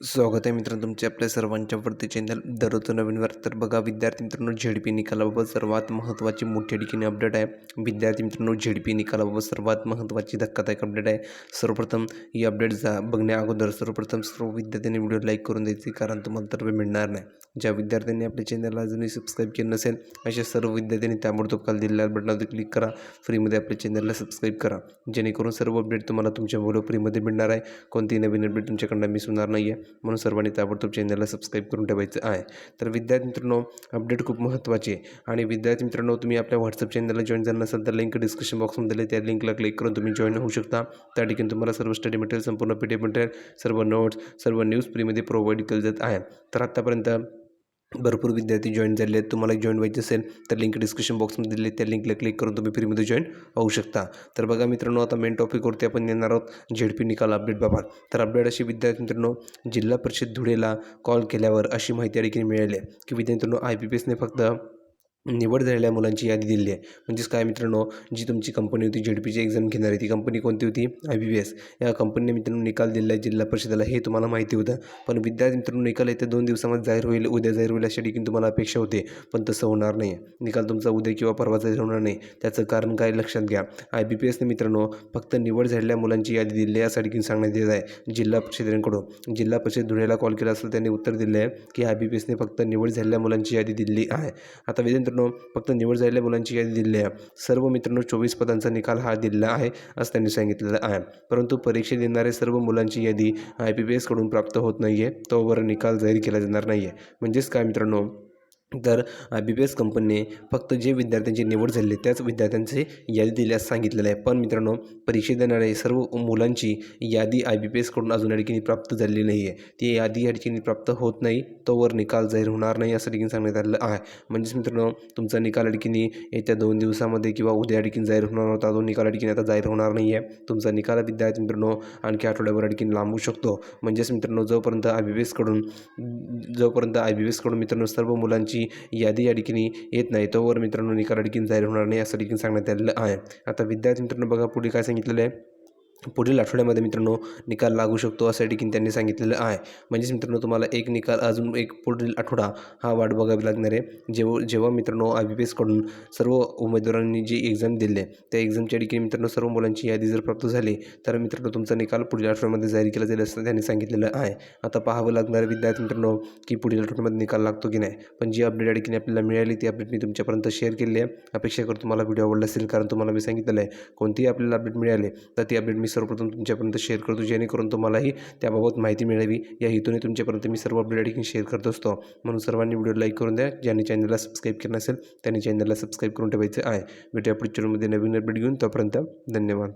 स्वागत आहे मित्रांनो तुमचे आपल्या सर्वांच्या वरती चॅनल दररोज नवीन वर तर बघा विद्यार्थी मित्रांनो झेडपी निकालाबाबत सर्वात महत्त्वाची मोठ्या ठिकाणी अपडेट आहे. विद्यार्थी मित्रांनो झेडपी निकालाबाबत सर्वात महत्त्वाची धक्कादायक अपडेट आहे. सर्वप्रथम ही अपडेट जा बघण्या अगोदर सर्वप्रथम सर्व विद्यार्थ्यांनी व्हिडिओ लाईक करून द्यायची कारण तुम्हाला तर मिळणार नाही. ज्या विद्यार्थ्यांनी आपल्या चॅनलला अजूनही सबस्क्राईब केलं नसेल अशा सर्व विद्यार्थ्यांनी ताबडतोब काल दिलेल्या बटनावर क्लिक करा. फ्रीमध्ये आपल्या चॅनलला सबस्क्राईब करा. जेणेकरून सर्व अपडेट तुम्हाला तुमच्या व्हिडिओ फ्रीमध्ये मिळणार आहे. कोणतीही नवीन अपडेट तुमच्याकडनं मिस होणार नाही आहे म्हणून सर्वांनी ताबडतोब चॅनलला सबस्क्राईब करून ठेवायचं आहे. तर विद्यार्थी मित्रांनो अपडेट खूप महत्त्वाचे आहे. आणि विद्यार्थी मित्रांनो तुम्ही आपल्या व्हॉट्सअप चॅनलला जॉईन झालं नसाल तर लिंक डिस्क्रिप्शन बॉक्समध्ये दिले त्या लिंकला क्लिक करून तुम्ही जॉईन होऊ शकता. त्या ठिकाणी तुम्हाला सर्व स्टडी मटेरियल संपूर्ण पी डी मटेरियल सर्व नोट्स सर्व न्यूज फ्रीमध्ये प्रोव्हाइड केले जात आहे. तर आत्तापर्यंत भरपूर विद्यार्थी जॉईन झाले आहेत. तुम्हाला जॉईन व्हायचे असेल तर लिंक डिस्क्रिप्शन बॉक्समध्ये दिले त्या लिंकला क्लिक करून तुम्ही फ्रीमध्ये जॉईन होऊ शकता. तर बघा मित्रांनो आता मेन टॉपिकवरती आपण येणार आहोत झेडपी निकाल अपडेटबाबत तर अपडेट अशी विद्यार्थी मित्रांनो जिल्हा परिषद धुळेला कॉल केल्यावर अशी माहिती या मिळाली आहे. की विद्यार्थी मित्रांनो आय पी पी एसने फक्त निवड झालेल्या मुलांची यादी दिली आहे. म्हणजेच काय मित्रांनो जी तुमची कंपनी होती झेड पीची एक्झाम घेणारी ती कंपनी कोणती होती? आय बी बी एस या कंपनीने मित्रांनो निकाल दिला आहे जिल्हा परिषदेला. हे तुम्हाला माहिती होतं. पण विद्यार्थी मित्रांनो निकाल येत्या दोन दिवसामध्ये जाहीर होईल. उद्या जाहीर होईल अशा ठिकाणी तुम्हाला अपेक्षा होते. पण तसं होणार नाही. निकाल तुमचा उद्या किंवा परवा जाहीर होणार नाही. त्याचं कारण काय लक्षात घ्या. आय बी पी एसने मित्रांनो फक्त निवड झालेल्या मुलांची यादी दिली आहे अशा ठिकाणी सांगण्यात येत आहे जिल्हा परिषदेकडून. जिल्हा परिषद धुळ्याला कॉल केला असेल त्यांनी उत्तर दिले आहे की आय बी पी एसने फक्त निवड झालेल्या मुलांची यादी दिली आहे. आता मित्रांनो फक्त निवड झालेल्या मुलांची यादी दिलेली आहे. सर्व मित्रांनो चोवीस पदांचा निकाल हा दिलेला आहे असं त्यांनी सांगितलेलं आहे. परंतु परीक्षा देणाऱ्या सर्व मुलांची यादी आय पी पी एसकडून प्राप्त होत नाही आहे तोवर निकाल जाहीर केला जाणार नाही आहे म्हणजेच काय मित्रांनो? तर आय बी पी एस कंपनीने फक्त जे विद्यार्थ्यांची निवड झाली त्याच विद्यार्थ्यांची यादी दिल्यास सांगितलेलं आहे. पण मित्रांनो परीक्षा देणाऱ्या सर्व मुलांची यादी आय बी पी एसकडून अजून या ठिकाणी प्राप्त झालेली नाही आहे. ती यादी या ठिकाणी प्राप्त होत नाही तोवर निकाल जाहीर होणार नाही असं ठिकाणी सांगण्यात आलेलं आहे. म्हणजेच मित्रांनो तुमचा निकाल या ठिकाणी येत्या दोन दिवसामध्ये किंवा उद्या या ठिकाणी जाहीर होणार होता तो निकाल या ठिकाणी आता जाहीर होणार नाही आहे. तुमचा निकाल विद्यार्थी मित्रांनो आणखी आठवड्याभर या ठिकाणी लांबू शकतो. म्हणजेच मित्रांनो जोपर्यंत आय बी पी एसकडून जोपर्यंत आय बी पी एसकडून मित्रांनो सर्व मुलांची यादी या ठिकाणी येत नाही. तोवर मित्रांनो निकाल या ठिकाणी जाहीर होणार नाही असं ठिकाणी सांगण्यात आलेलं आहे. आता विद्यार्थी मित्रांनो बघा पुढे काय सांगितलेलं आहे. पुढील आठवड्यामध्ये मित्रांनो निकाल लागू शकतो असं ठिकाणी त्यांनी सांगितलेलं आहे. म्हणजेच मित्रांनो तुम्हाला एक निकाल अजून एक पुढील आठवडा हा वाट बघावी लागणार आहे. जेव्हा जेव्हा मित्रांनो आय बी पी एसकडून सर्व उमेदवारांनी जी एक्झाम दिली आहे त्या एक्झामच्या ठिकाणी मित्रांनो सर्व मुलांची यादी जर प्राप्त झाली तर मित्रांनो तुमचा निकाल पुढील आठवड्यामध्ये जाहीर केला जाईल असं त्यांनी सांगितलेलं आहे. आता पाहावं लागणार विद्यार्थी मित्रांनो की पुढील आठवड्यामध्ये निकाल लागतो की नाही. पण जी अपडेट या ठिकाणी आपल्याला मिळाली ती अपडेट मी तुमच्यापर्यंत शेअर केली आहे. अपेक्षा करतो तुम्हाला व्हिडिओ आवडला असेल कारण तुम्हाला मी सांगितलेलं आहे कोणतीही आपल्याला अपडेट मिळाली तर ती अपडेट मी सर्वप्रथम तुमच्यापर्यंत शेअर करतो. जेणेकरून तुम्हालाही त्याबाबत माहिती मिळावी. या हेतूने तुमच्यापर्यंत मी सर्व अपडेट देखील शेअर करत असतो. म्हणून सर्वांनी व्हिडिओ लाईक करून द्या. ज्यांनी चॅनलला सबस्क्राईब केलं नसेल त्यांनी चॅनलला सबस्क्राईब करून ठेवायचं आहे. भेटूया पुढच्या नवीन अपडेट घेऊन. तोपर्यंत धन्यवाद.